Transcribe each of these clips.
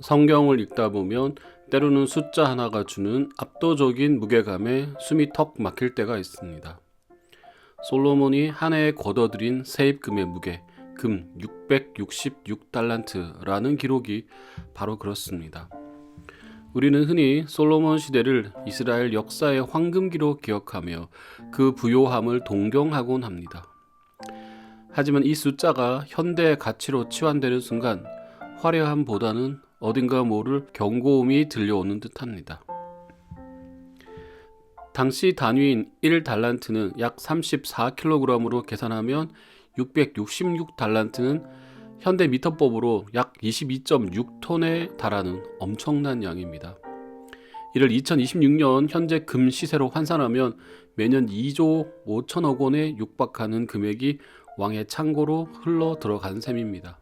성경을 읽다 보면 때로는 숫자 하나가 주는 압도적인 무게감에 숨이 턱 막힐 때가 있습니다. 솔로몬이 한 해에 걷어들인 세입금의 무게, 금 666달란트라는 기록이 바로 그렇습니다. 우리는 흔히 솔로몬 시대를 이스라엘 역사의 황금기로 기억하며 그 부요함을 동경하곤 합니다. 하지만 이 숫자가 현대의 가치로 치환되는 순간 화려함보다는 어딘가 모를 경고음이 들려오는 듯합니다. 당시 단위인 1달란트는 약 34kg으로 계산하면 666달란트는 현대 미터법으로 약 22.6톤에 달하는 엄청난 양입니다. 이를 2026년 현재 금 시세로 환산하면 매년 2조 5천억 원에 육박하는 금액이 왕의 창고로 흘러 들어간 셈입니다.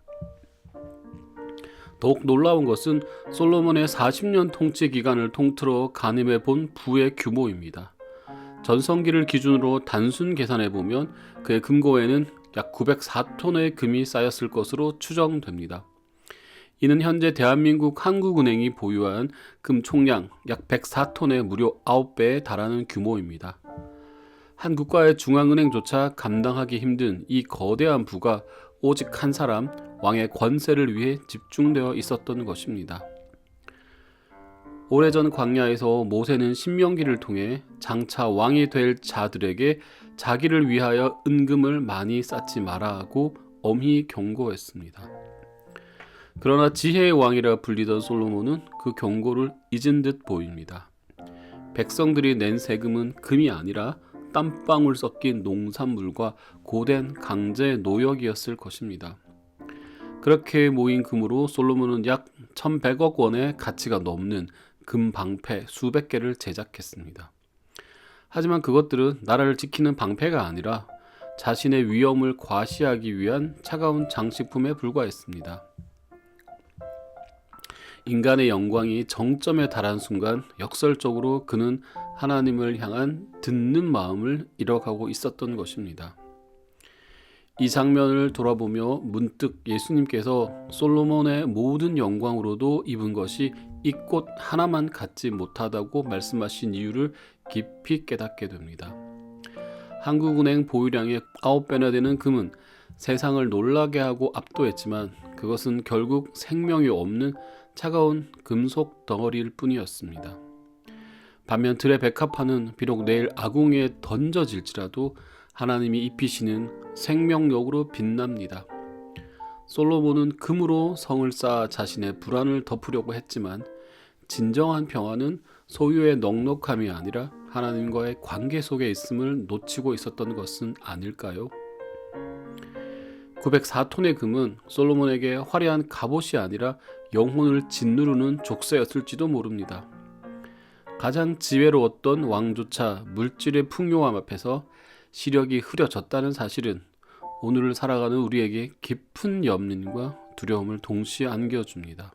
더욱 놀라운 것은 솔로몬의 40년 통치 기간을 통틀어 가늠해 본 부의 규모입니다. 전성기를 기준으로 단순 계산해 보면 그의 금고에는 약 904톤의 금이 쌓였을 것으로 추정됩니다. 이는 현재 대한민국 한국은행이 보유한 금 총량 약 104톤의 무려 9배에 달하는 규모입니다. 한 국가의 중앙은행조차 감당하기 힘든 이 거대한 부가 오직 한 사람 왕의 권세를 위해 집중되어 있었던 것입니다. 오래전 광야에서 모세는 신명기를 통해 장차 왕이 될 자들에게 자기를 위하여 은금을 많이 쌓지 마라 하고 엄히 경고했습니다. 그러나 지혜의 왕이라 불리던 솔로몬은 그 경고를 잊은 듯 보입니다. 백성들이 낸 세금은 금이 아니라 땀방울 섞인 농산물과 고된 강제 노역이었을 것입니다. 그렇게 모인 금으로 솔로몬은 약 1100억 원의 가치가 넘는 금 방패 수백 개를 제작했습니다. 하지만 그것들은 나라를 지키는 방패가 아니라 자신의 위엄을 과시하기 위한 차가운 장식품에 불과했습니다. 인간의 영광이 정점에 달한 순간 역설적으로 그는 하나님을 향한 듣는 마음을 잃어가고 있었던 것입니다. 이 장면을 돌아보며 문득 예수님께서 솔로몬의 모든 영광으로도 입은 것이 이 꽃 하나만 갖지 못하다고 말씀하신 이유를 깊이 깨닫게 됩니다. 한국은행 보유량의 9배나 되는 금은 세상을 놀라게 하고 압도했지만 그것은 결국 생명이 없는 차가운 금속 덩어리일 뿐이었습니다. 반면 들의 백합화는 비록 내일 아궁이에 던져질지라도 하나님이 입히시는 생명력으로 빛납니다. 솔로몬은 금으로 성을 쌓아 자신의 불안을 덮으려고 했지만 진정한 평화는 소유의 넉넉함이 아니라 하나님과의 관계 속에 있음을 놓치고 있었던 것은 아닐까요? 904톤의 금은 솔로몬에게 화려한 갑옷이 아니라 영혼을 짓누르는 족쇄였을지도 모릅니다. 가장 지혜로웠던 왕조차 물질의 풍요함 앞에서 시력이 흐려졌다는 사실은 오늘을 살아가는 우리에게 깊은 염린과 두려움을 동시에 안겨줍니다.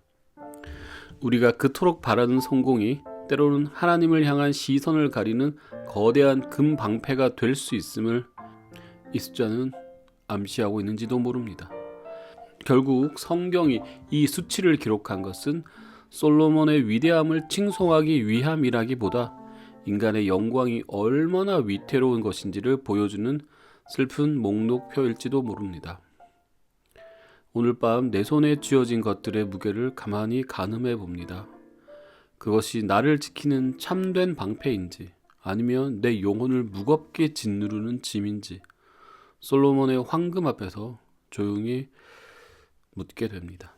우리가 그토록 바라는 성공이 때로는 하나님을 향한 시선을 가리는 거대한 금 방패가 될 수 있음을 이 숫자는 암시하고 있는지도 모릅니다. 결국 성경이 이 수치를 기록한 것은 솔로몬의 위대함을 칭송하기 위함이라기보다 인간의 영광이 얼마나 위태로운 것인지를 보여주는 슬픈 목록표일지도 모릅니다. 오늘 밤 내 손에 쥐어진 것들의 무게를 가만히 가늠해 봅니다. 그것이 나를 지키는 참된 방패인지 아니면 내 영혼을 무겁게 짓누르는 짐인지 솔로몬의 황금 앞에서 조용히 묻게 됩니다.